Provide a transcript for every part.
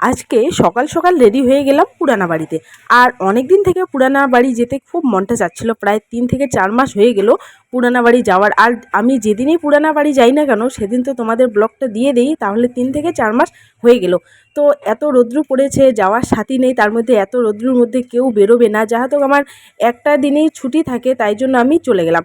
আজকে সকাল সকাল রেডি হয়ে গেলাম পুরানা বাড়িতে। আর অনেক দিন থেকে পুরানা বাড়ি যেতে খুব মনটা চাচ্ছিল, প্রায় তিন থেকে চার মাস হয়ে গেল পুরানা বাড়ি যাওয়ার। আর আমি যেদিনই পুরানা বাড়ি যাই না কেন, সেদিন তো তোমাদের ব্লগটা দিয়ে দিই, তাহলে তিন থেকে চার মাস হয়ে গেল। তো এত রৌদ্র পড়েছে, যাওয়ার সাথী নেই, তার মধ্যে এত রৌদ্রের মধ্যে কেউ বেরোবে না যাহাতো আমার একটা দিনেই ছুটি থাকে, তাই জন্য আমি চলে গেলাম।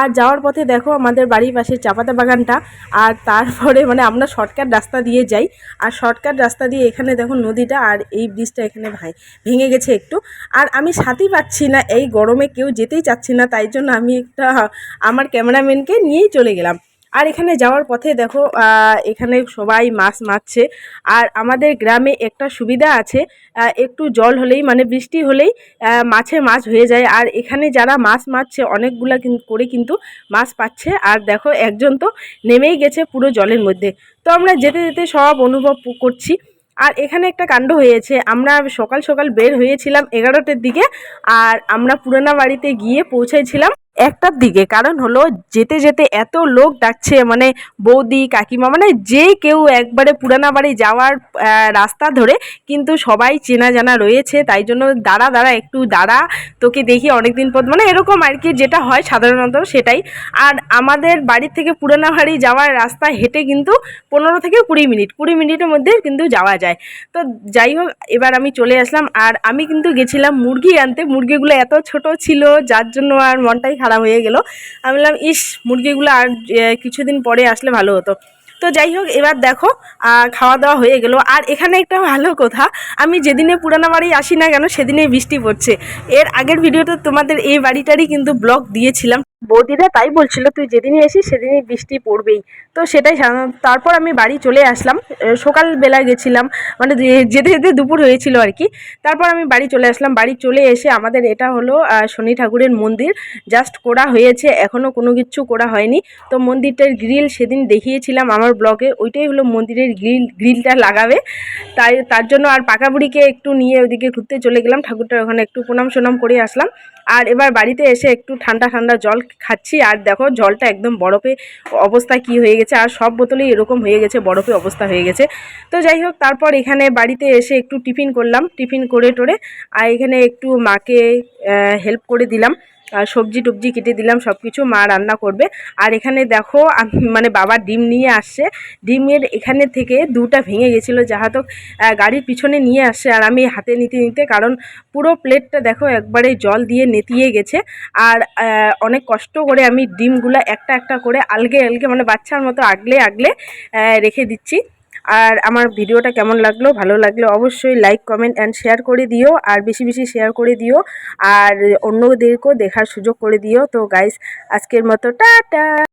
আর যাওয়ার পথে দেখো আমাদের বাড়ির পাশে চাপাতা বাগানটা, আর তারপরে মানে আমরা শর্টকাট রাস্তা দিয়ে যাই। আর শর্টকাট রাস্তা দিয়ে এখানে দেখো নদীটা আর এই ব্রিজটা এখানে ভাই ভেঙে গেছে একটু। আর আমি সাথেই পাচ্ছি না, এই গরমে কেউ যেতেই চাচ্ছি না, তাই জন্য আমি একটা আমার ক্যামেরাম্যানকে নিয়েই চলে গেলাম। আর এখানে যাওয়ার পথে দেখো এখানে সবাই মাছ মারছে। আর আমাদের গ্রামে একটা সুবিধা আছে একটু জল হলেই মানে বৃষ্টি হলেই মাছে মাছ হয়ে যায়। আর এখানে যারা মাছ মারছে, অনেকগুলা করে কিন্তু মাছ পাচ্ছে। আর দেখো, একজন তো নেমেই গেছে পুরো জলের মধ্যে। তো আমরা যেতে যেতে সব অনুভব করছি। আর এখানে একটা কাণ্ড হয়েছে, আমরা সকাল সকাল বের হয়েছিলাম এগারোটার দিকে। আর আমরা পুরানা বাড়িতে গিয়ে পৌঁছেছিলাম। একটার দিকে। কারণ হলো যেতে যেতে এত লোক ডাকছে মানে বৌদি, কাকিমা মানে যে কেউ একবারে পুরানা বাড়ি যাওয়ার রাস্তা ধরে কিন্তু সবাই চেনা জানা রয়েছে, তাই জন্য দাঁড়া দাঁড়া, একটু দাঁড়া, তোকে দেখি অনেকদিন পর। মানে এরকম আর কি যেটা হয় সাধারণত সেটাই। আর আমাদের বাড়ির থেকে পুরানা বাড়ি যাওয়ার রাস্তা হেঁটে কিন্তু পনেরো থেকে কুড়ি মিনিট, কুড়ি মিনিটের মধ্যে কিন্তু যাওয়া যায়। তো যাই হোক, এবার আমি চলে আসলাম। আর আমি কিন্তু গেছিলাম মুরগি আনতে। মুরগিগুলো এত ছোট ছিল, যার জন্য আর মনটাই খারাপ হয়ে গেল। আমি বললাম, ইস, মুরগিগুলো আর কিছুদিন পরে আসলে ভালো হতো। তো যাই হোক, এবার দেখো খাওয়া দাওয়া হয়ে গেল। আর এখানে একটা ভালো কথা, আমি যেদিনে পুরানা বাড়ি আসি না কেন সেদিনে বৃষ্টি পড়ছে। এর আগের ভিডিওতে তোমাদের এই বাড়িটারই কিন্তু ব্লগ দিয়েছিলাম। বৌদিরা তাই বলছিল, তুই যেদিনই আসিস সেদিনই বৃষ্টি পড়বেই। তো সেটাই তারপর আমি বাড়ি চলে আসলাম। সকালবেলা গেছিলাম মানে যেতে যেতে দুপুর হয়েছিল আর কি। তারপর আমি বাড়ি চলে আসলাম। বাড়ি চলে এসে আমাদের এটা হলো শনি ঠাকুরের মন্দির। জাস্ট করা হয়েছে, এখনও কোনো কিছু করা হয়নি। তো মন্দিরটার গ্রিল সেদিন দেখিয়েছিলাম আমার ব্লগে। ওইটাই হলো মন্দিরের গ্রিল, গ্রিলটা লাগাবে। তাই, তার জন্য আর পাকা বুড়িকে একটু নিয়ে ওদিকে ঘুরতে চলে গেলাম। ঠাকুরটার ওখানে একটু প্রণাম সোনাম করে আসলাম। আর এবার বাড়িতে এসে একটু ঠান্ডা ঠান্ডা জল খাচ্ছি। আর দেখো, জলটা একদম বরফে অবস্থা কি হয়ে গেছে? আর সব বোতলেই এরকম হয়ে গেছে, বরফে অবস্থা হয়ে গেছে। তো যাই হোক, তারপর এখানে বাড়িতে এসে একটু টিফিন করলাম, টিফিন করে টোরে। আর এখানে একটু মাকে হেল্প করে দিলাম। সবজি টবজি কেটে দিলাম সব কিছু মা রান্না করবে। আর এখানে দেখো মানে বাবা ডিম নিয়ে আসছে। ডিমের এখানে থেকে দুটা ভেঙে গেছিল যাহাতো গাড়ির পিছনে নিয়ে আসছে। আর আমি হাতে নিতে নিতে, কারণ পুরো প্লেটটা দেখো, একবারে জল দিয়ে নেতিয়ে গেছে। আর অনেক কষ্ট করে আমি ডিমগুলো একটা একটা করে আলগে আলগে মানে বাচ্চার মতো আগলে আগলে রেখে দিচ্ছি। আর আমার ভিডিওটা কেমন লাগল, ভালো লাগল অবশ্যই লাইক কমেন্ট অ্যান্ড শেয়ার করে দিও, আর বেশি বেশি শেয়ার করে দিও, আর অন্যদেরকেও দেখার সুযোগ করে দিও। তো গাইস আজকের মতো, টাটা!